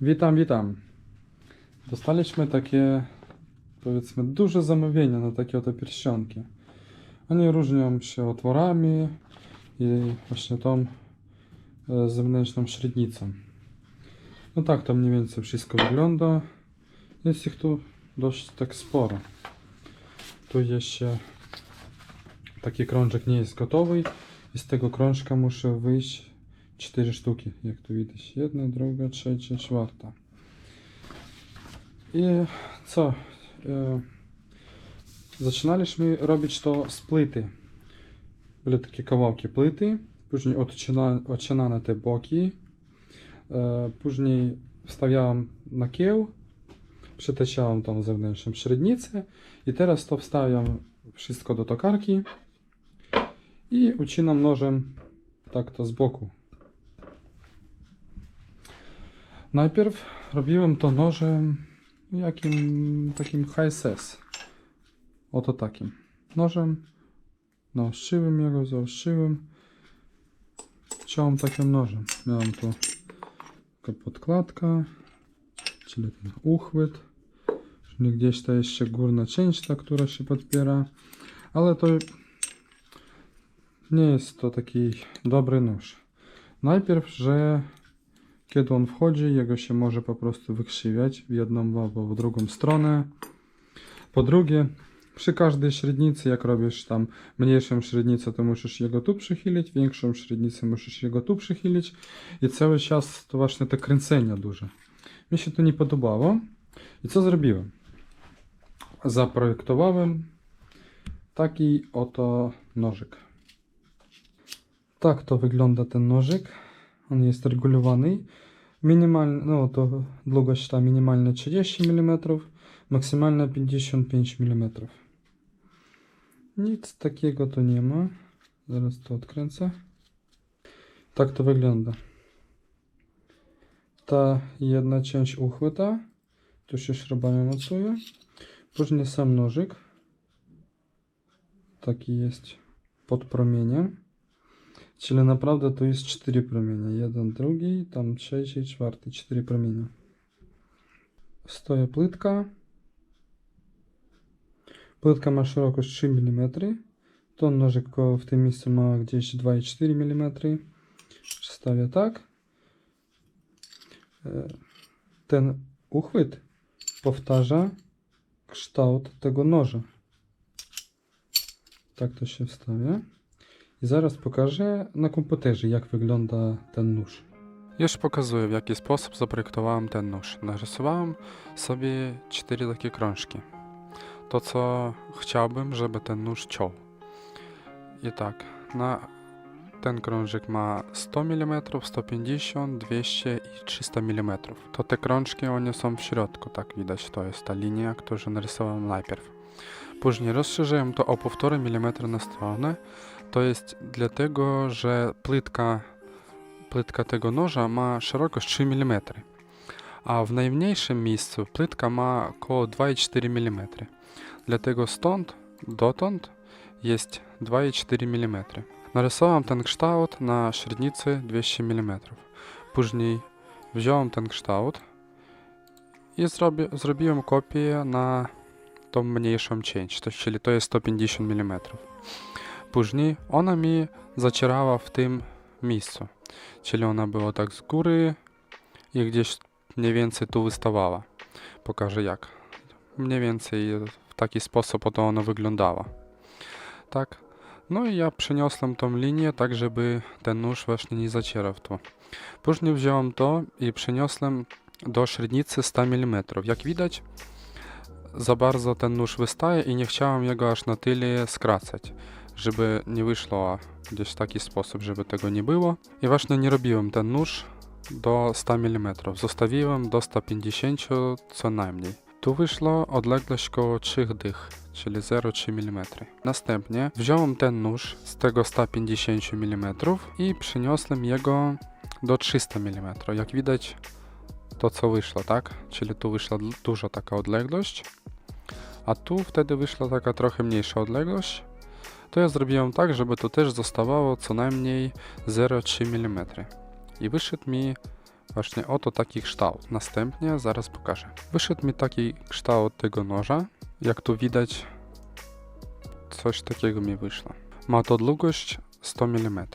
Witam, witam. Dostaliśmy takie, powiedzmy, duże zamówienia na takie oto pierścionki. One różnią się otworami i właśnie tą e, zewnętrzną średnicą. No tak to mniej więcej wszystko wygląda. Jest ich tu dość tak sporo. Tu jeszcze taki krążek nie jest gotowy i z tego krążka muszę wyjść cztery sztuki, jak tu widać. Jedna, druga, trzecia, czwarta. I co? E, zaczynaliśmy robić to z płyty. Były takie kawałki płyty, później odcina, odcinane te boki, e, później wstawiałem na kieł, przetaczałem tą zewnętrzną średnicę i teraz to wstawiam wszystko do tokarki i ucinam nożem tak to z boku. Najpierw robiłem to nożem jakim takim HSS. Oto takim. Nożem naostrzyłem jego, zaostrzyłem. Ciąłem takim nożem. Miałem tu taka podkładka, czyli ten uchwyt. Czyli gdzieś to jeszcze górna część, ta, która się podpiera. Ale to nie jest to taki dobry nóż. Najpierw, że kiedy on wchodzi, jego się może po prostu wykrzywiać w jedną albo w drugą stronę. Po drugie, przy każdej średnicy, jak robisz tam mniejszą średnicę, to musisz jego tu przychylić, większą średnicę musisz jego tu przychylić i cały czas to właśnie te kręcenia duże. Mi się to nie podobało. I co zrobiłem? Zaprojektowałem taki oto nożyk. Tak to wygląda ten nożyk. Jest regulowany. Minimalny, no to długość ta minimalna 30 mm, maksymalna 55 mm. Nic takiego tu nie ma. Zaraz to odkręcę. Tak to wygląda. Ta jedna część uchwyta. Tu się śrubami mocuje. Później sam nożyk. Taki jest pod promieniem. Czyli naprawdę to jest cztery promienie. Jeden, drugi, tam trzeci, czwarty. Cztery promienie. Stoję płytka. Płytka ma szerokość 3 mm. To nożyk w tym miejscu ma gdzieś 2,4 mm. Przestawię tak. E, Ten uchwyt powtarza kształt tego noża. Tak to się wstawia. I zaraz pokażę na komputerze, jak wygląda ten nóż. Już pokazuję, w jaki sposób zaprojektowałem ten nóż. Narysowałem sobie cztery takie krążki. To, co chciałbym, żeby ten nóż ciął. I tak, na ten krążek ma 100 mm, 150, 200 i 300 mm. To te krążki, one są w środku, tak widać, to jest ta linia, którą narysowałem najpierw. Później rozszerzyłem to o 1,5 mm na stronę. To jest dlatego, że płytka, płytka tego noża ma szerokość 3 mm, a w najmniejszym miejscu płytka ma około 2,4 mm. Dlatego stąd dotąd jest 2,4 mm. Narysowałem ten kształt na średnicy 200 mm. Później wziąłem ten kształt i zrobi, zrobiłem kopię na tą mniejszą część, czyli to jest 150 mm. Później ona mi zacierała w tym miejscu, czyli ona była tak z góry i gdzieś mniej więcej tu wystawała. Pokażę jak. Mniej więcej w taki sposób oto ona wyglądała. Tak. No i ja przeniosłem tą linię tak, żeby ten nóż właśnie nie zacierał tu. Później wziąłem to i przeniosłem do średnicy 100 mm. Jak widać, za bardzo ten nóż wystaje i nie chciałem jego aż na tyle skracać, żeby nie wyszło gdzieś w taki sposób, żeby tego nie było. I właśnie nie robiłem ten nóż do 100 mm, zostawiłem do 150 co najmniej. Tu wyszło odległość koło 3 dych, czyli 0,3 mm. Następnie wziąłem ten nóż z tego 150 mm i przyniosłem jego do 300 mm. Jak widać to co wyszło, tak? Czyli tu wyszła duża taka odległość, a tu wtedy wyszła taka trochę mniejsza odległość. To ja zrobiłem tak, żeby to też zostawało co najmniej 0,3 mm. I wyszedł mi Właśnie oto taki kształt. Następnie zaraz pokażę. Wyszedł mi taki kształt tego noża. Jak tu widać, coś takiego mi wyszło. Ma to długość 100 mm.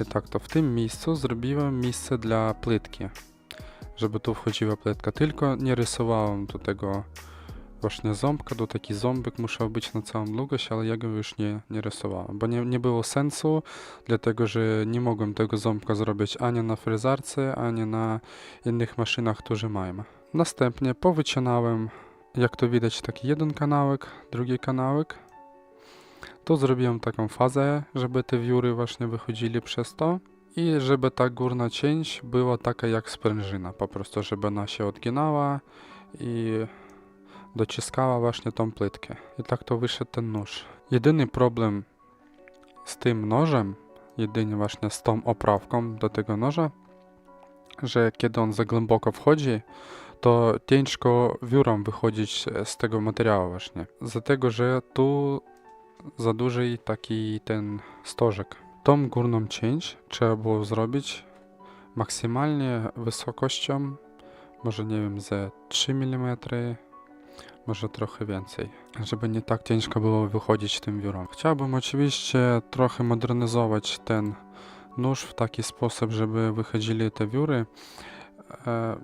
I tak to w tym miejscu zrobiłem miejsce dla płytki, żeby tu wchodziła płytka. Tylko nie rysowałem do tego właśnie ząbka, do taki ząbek musiał być na całą długość, ale ja go już nie, nie rysowałem, bo nie, nie było sensu, dlatego że nie mogłem tego ząbka zrobić ani na fryzarce, ani na innych maszynach, które mają. Następnie powycinałem, jak to widać, taki jeden kanałek, drugi kanałek. Tu zrobiłem taką fazę, żeby te wióry właśnie wychodzili przez to. I żeby ta górna cięć była taka jak sprężyna, po prostu żeby ona się odginała i dociskała właśnie tą płytkę. I tak to wyszedł ten nóż. Jedyny problem z tym nożem, jedynie właśnie z tą oprawką do tego noża, że kiedy on za głęboko wchodzi, to ciężko wiórą wychodzić z tego materiału właśnie. Dlatego, że tu za duży taki ten stożek. Tą górną cięć trzeba było zrobić maksymalnie wysokością, może nie wiem, ze 3 mm, może trochę więcej, żeby nie tak ciężko było wychodzić tym wiórą. Chciałbym oczywiście trochę modernizować ten nóż w taki sposób, żeby wychodzili te wióry. E,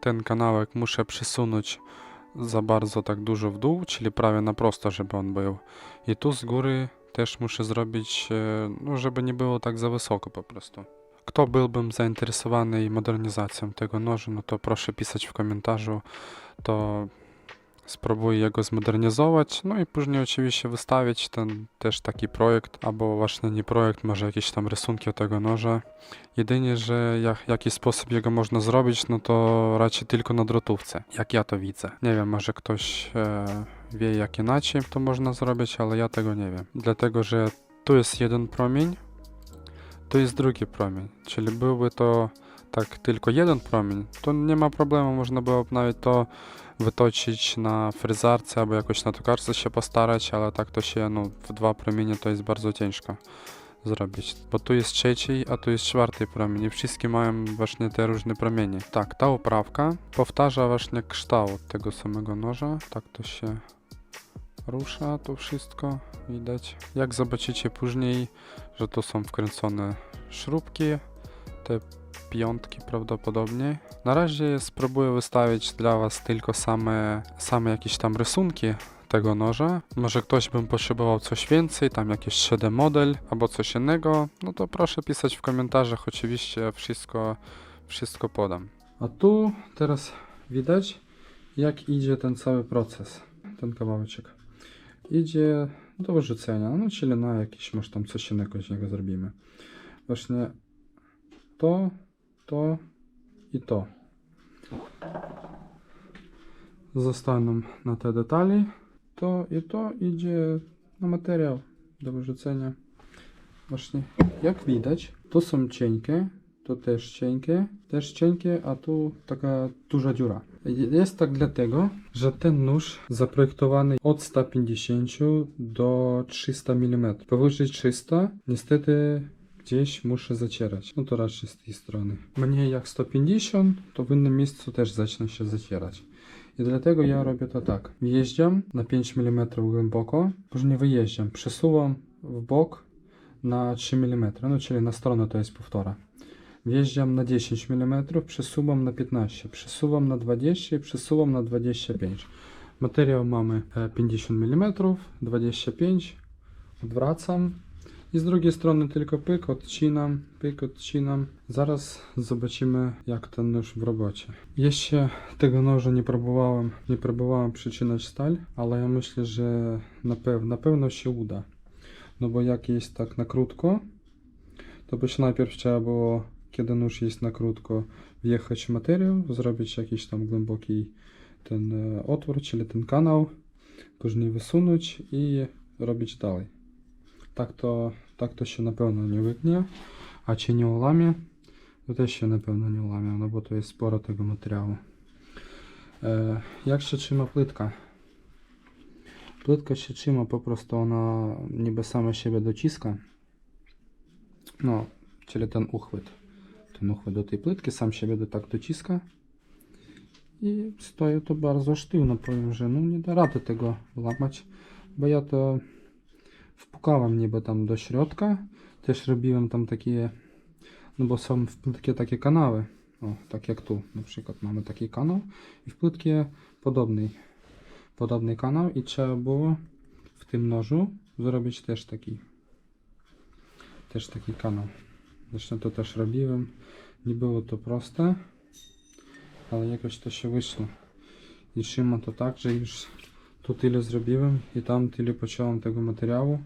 Ten kanałek muszę przesunąć za bardzo tak dużo w dół, czyli prawie na prosto, żeby on był. I tu z góry też muszę zrobić, e, no żeby nie było tak za wysoko po prostu. Kto byłbym zainteresowany modernizacją tego noża, no to proszę pisać w komentarzu, to spróbuję jego zmodernizować, no i później oczywiście wystawić ten też taki projekt, albo właśnie nie projekt, może jakieś tam rysunki tego noża. Jedynie, że jak, jaki sposób jego można zrobić, no to raczej tylko na drotówce, jak ja to widzę. Nie wiem, może ktoś e, wie jak inaczej to można zrobić, ale ja tego nie wiem. Dlatego, że tu jest jeden promień, tu jest drugi promień, czyli byłby to tak tylko jeden promień, to nie ma problemu, można było nawet to wytoczyć na fryzarce albo jakoś na tokarce się postarać, ale tak to się no, w dwa promienie to jest bardzo ciężko zrobić, bo tu jest trzeci, a tu jest czwarty promień i wszystkie mają właśnie te różne promienie. Tak, ta oprawka powtarza właśnie kształt tego samego noża, tak to się rusza to wszystko, widać. Jak zobaczycie później, że to są wkręcone śrubki, te piątki prawdopodobnie. Na razie spróbuję wystawić dla Was tylko same, same jakieś tam rysunki tego noża. Może ktoś bym potrzebował coś więcej, tam jakiś 3D model albo coś innego, no to proszę pisać w komentarzach, oczywiście wszystko, wszystko podam. A tu teraz widać jak idzie ten cały proces, ten kawałeczek. Idzie do wyrzucenia, no czyli na jakiś, może tam coś innego z niego zrobimy. Właśnie to, to i to. Zostaną na te detali. To i to idzie na materiał do wyrzucenia. Właśnie, jak widać, to są cienkie, to też cienkie, też cienkie, a tu taka duża dziura. Jest tak dlatego, że ten nóż zaprojektowany od 150 do 300 mm. Powyżej 300 niestety gdzieś muszę zacierać. No to raczej z tej strony. Mniej jak 150, to w innym miejscu też zacznie się zacierać. I dlatego ja robię to tak. Wjeżdżam na 5 mm głęboko, później wyjeżdżam, przesuwam w bok na 3 mm, no czyli na stronę to jest półtora. Wjeżdżam na 10 mm, przesuwam na 15, przesuwam na 20 i przesuwam na 25. Materiał mamy e, 50 mm, 25, odwracam i z drugiej strony tylko pyk, odcinam, pyk, odcinam. Zaraz zobaczymy jak ten nóż w robocie. Jeszcze tego noża nie próbowałem, nie próbowałem przycinać stal, ale ja myślę, że na, pew na pewno się uda. No bo jak jest tak na krótko, to by się najpierw trzeba było, kiedy nóż jest na krótko, wjechać materiał, zrobić jakiś tam głęboki ten e, otwór, czyli ten kanał, później wysunąć i robić dalej. Tak to, tak to się na pewno nie wygnie, a czy nie ułamie, to też się na pewno nie ułamie, no bo to jest sporo tego materiału. E, jak się trzyma płytka? Płytka się trzyma, po prostu ona niby sama siebie dociska. No, czyli ten uchwyt. To ten uchwyt do tej płytki, sam się będę tak dociska. I stoi to bardzo sztywno, powiem, że no nie da wpukałem niby tam do środka, też robiłem tam takie, no bo są w płytkie takie kanały, o, tak jak tu na przykład mamy taki kanał i w płytkie podobny, podobny kanał i trzeba było w tym nożu zrobić też taki, też taki kanał. Zresztą to też robiłem, nie było to proste, ale jakoś to się wyszło. I trzyma to tak, że już tu tyle zrobiłem i tam tyle pociąłem tego materiału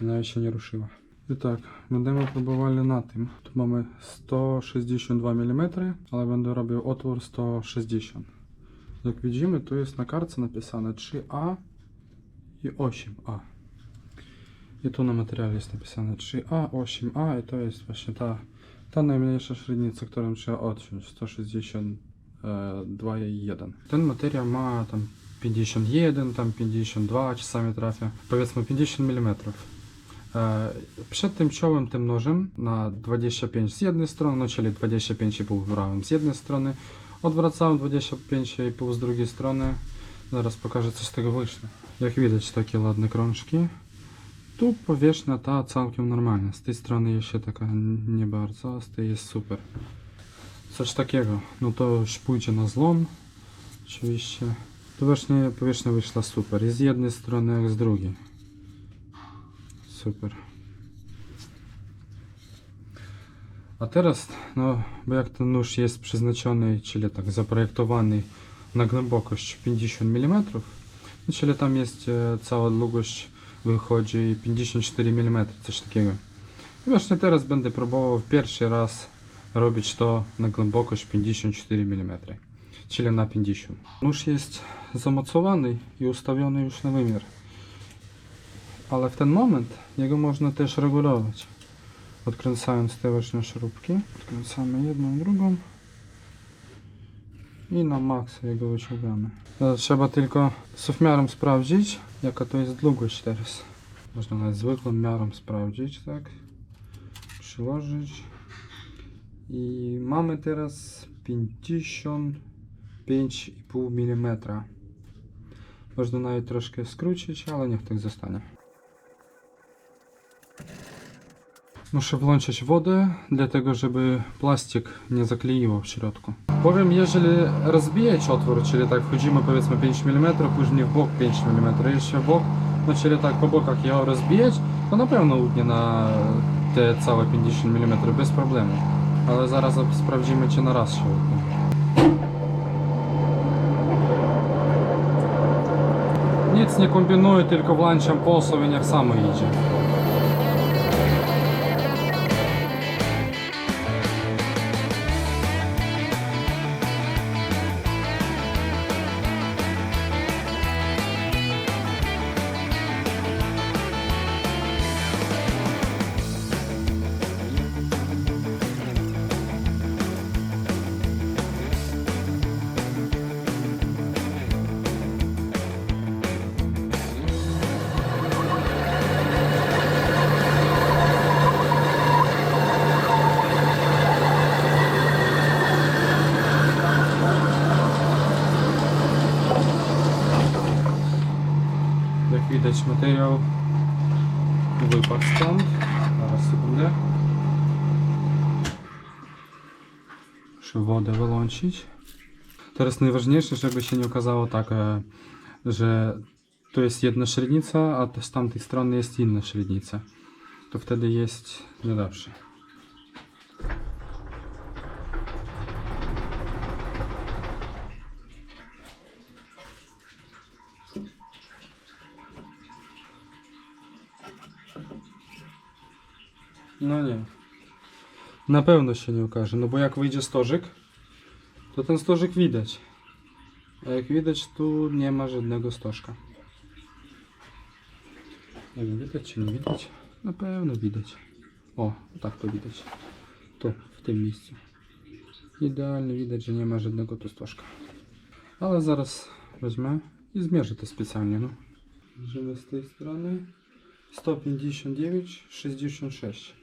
i nawet się nie ruszyła. I tak, będziemy próbowali na tym. Tu mamy 162 mm, ale będę robił otwór 160. Jak widzimy, tu jest na kartce napisane 3A i 8A. I tu na materiale jest napisane 3A, 8A i to jest właśnie ta, ta najmniejsza średnica, którą trzeba odciąć. 162,1. Ten materiał ma tam 51, tam 52 czasami trafia. Powiedzmy 50 mm. E, Przed tym ciąłem tym nożem na 25 z jednej strony, no czyli 25,5 brałem z jednej strony, odwracałem 25,5 z drugiej strony. Zaraz pokażę co z tego wyszło. Jak widać takie ładne krążki. Tu powierzchnia ta całkiem normalna. Z tej strony jeszcze taka nie bardzo, a z tej jest super. Coś takiego. No to pójdzie na zlom. Oczywiście. Tu właśnie powierzchnia wyszła super. I z jednej strony, jak z drugiej. Super. A teraz, no, bo jak ten nóż jest przeznaczony, czyli tak zaprojektowany na głębokość 50 mm, no, czyli tam jest e, cała długość wychodzi 54 mm, coś takiego. I właśnie teraz będę próbował pierwszy raz robić to na głębokość 54 mm, czyli na 50. Nóż jest zamocowany i ustawiony już na wymiar. Ale w ten moment jego można też regulować. Odkręcając te właśnie śrubki. Odkręcamy jedną, drugą. I na maksa jego wyciągamy. Teraz trzeba tylko z miarą sprawdzić, jaka to jest długość teraz. Można nawet zwykłą miarą sprawdzić, tak? Przyłożyć. I mamy teraz 55,5 mm. Można nawet troszkę skrócić, ale niech tak zostanie. Muszę włączyć wodę, dlatego żeby plastik nie zakleiło w środku. Powiem, jeżeli rozbijać otwór, czyli tak wchodzimy powiedzmy 5 mm, później w bok 5 mm, jeszcze w bok, no czyli tak po bokach ją rozbijać, to na pewno udnie na te całe 50 mm bez problemu. Ale zaraz sprawdzimy, czy na raz się udnie. Nic nie kombinuję, tylko włączam poseł i niech samo idzie. Materiał wypadł stąd. Zaraz sekundę. Muszę wodę wyłączyć. Teraz najważniejsze, żeby się nie okazało tak, e, że to jest jedna średnica, a z tamtej strony jest inna średnica. To wtedy jest niedobrze. Na pewno się nie okaże, no bo jak wyjdzie stożyk, to ten stożyk widać. A jak widać, tu nie ma żadnego stożka. Nie wiem, widać czy nie widać? Na pewno widać. O, tak to widać. Tu, w tym miejscu. Idealnie widać, że nie ma żadnego tu stożka. Ale zaraz wezmę i zmierzę to specjalnie, no. Z tej strony. 159, 66.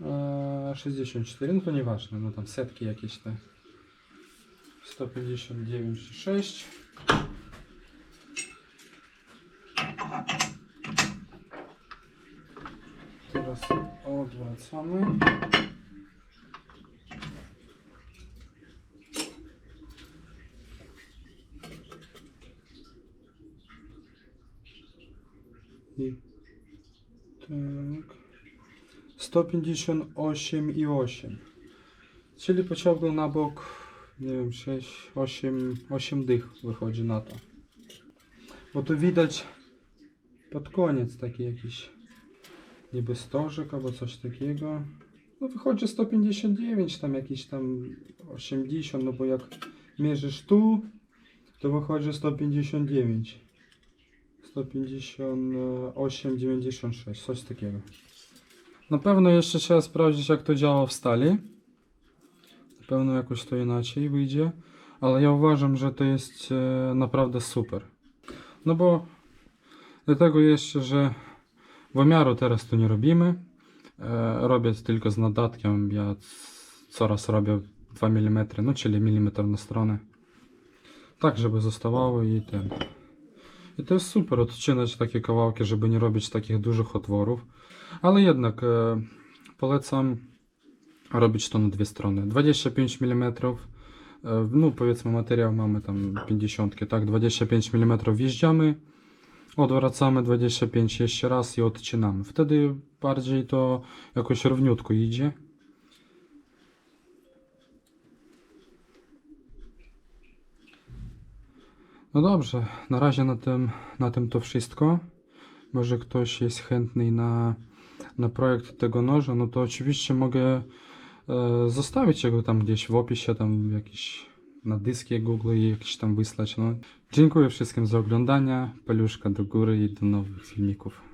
e, 64, no to nieważne, no tam setki jakieś te. 159,6. Teraz odwracamy. I tak. 158,8. Czyli pociągnął na bok, nie wiem, 6, 8, 8 dych wychodzi na to. Bo tu widać pod koniec taki jakiś niby stożek albo coś takiego. No wychodzi 159, tam jakiś tam 80, no bo jak mierzysz tu, to wychodzi 159. 158, 96, coś takiego. Na pewno jeszcze trzeba sprawdzić jak to działa w stali. Na pewno jakoś to inaczej wyjdzie, ale ja uważam, że to jest e, naprawdę super. No bo dlatego jeszcze, że wymiaru teraz tu nie robimy. E, robię tylko z nadatkiem. Ja coraz robię 2 mm, no czyli milimetr na stronę. Tak, żeby zostawało i ten. I to jest super odcinać takie kawałki, żeby nie robić takich dużych otworów. Ale jednak e, polecam robić to na dwie strony. 25 mm. E, no powiedzmy materiał mamy tam 50, tak? 25 mm wjeżdżamy. Odwracamy 25 jeszcze raz i odcinamy. Wtedy bardziej to jakoś równiutko idzie. No dobrze, na razie na tym, na tym to wszystko. Może ktoś jest chętny na, na projekt tego noża, no to oczywiście mogę e, zostawić jego tam gdzieś w opisie, tam jakiś na dyskie Google i jakiś tam wysłać. No. Dziękuję wszystkim za oglądanie. Paluszka do góry i do nowych filmików.